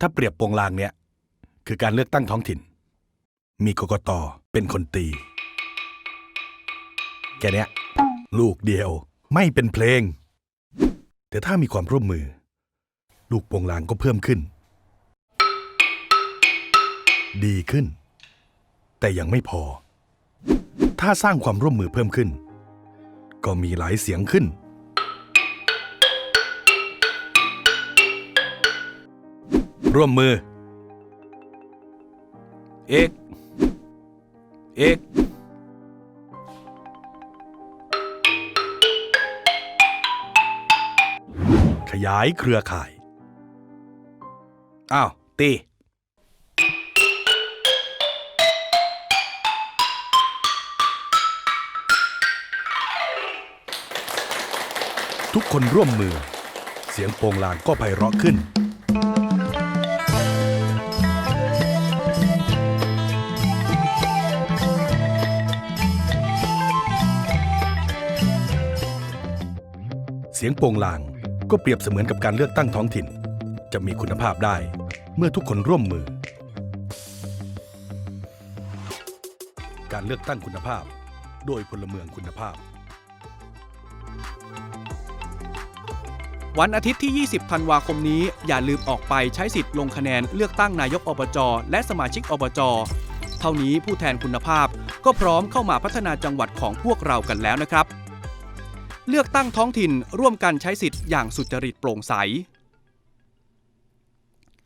ถ้าเปรียบโปงลางเนี่ย คือการเลือกตั้งท้องถิ่น มีกกตเป็นคนตีแค่เนี้ยลูกเดียวไม่เป็นเพลง แต่ถ้ามีความร่วมมือ ลูกโปงลางก็เพิ่มขึ้น ดีขึ้น แต่ยังไม่พอ ถ้าสร้างความร่วมมือเพิ่มขึ้น ก็มีหลายเสียงขึ้น ร่วมมือ เอกเอกขยายเครือข่าย อ้าว ตี ทุกคนร่วมมือ เสียงโปงลางก็ไพเราะขึ้น เสียงโปงลางก็เปรียบเสมือนกับการเลือกตั้งท้องถิ่น จะมีคุณภาพได้เมื่อทุกคนร่วมมือ การเลือกตั้งคุณภาพ โดยพลเมืองคุณภาพ วันอาทิตย์ที่ 20 ธันวาคมนี้ อย่าลืมออกไปใช้สิทธิ์ลงคะแนนเลือกตั้งนายกอบจ และสมาชิกอบจ เท่านี้ผู้แทนคุณภาพ ก็พร้อมเข้ามาพัฒนาจังหวัดของพวกเรากันแล้วนะครับ เลือกตั้งท้องถิ่นร่วมกันใช้สิทธิ์อย่างสุจริตโปร่งใส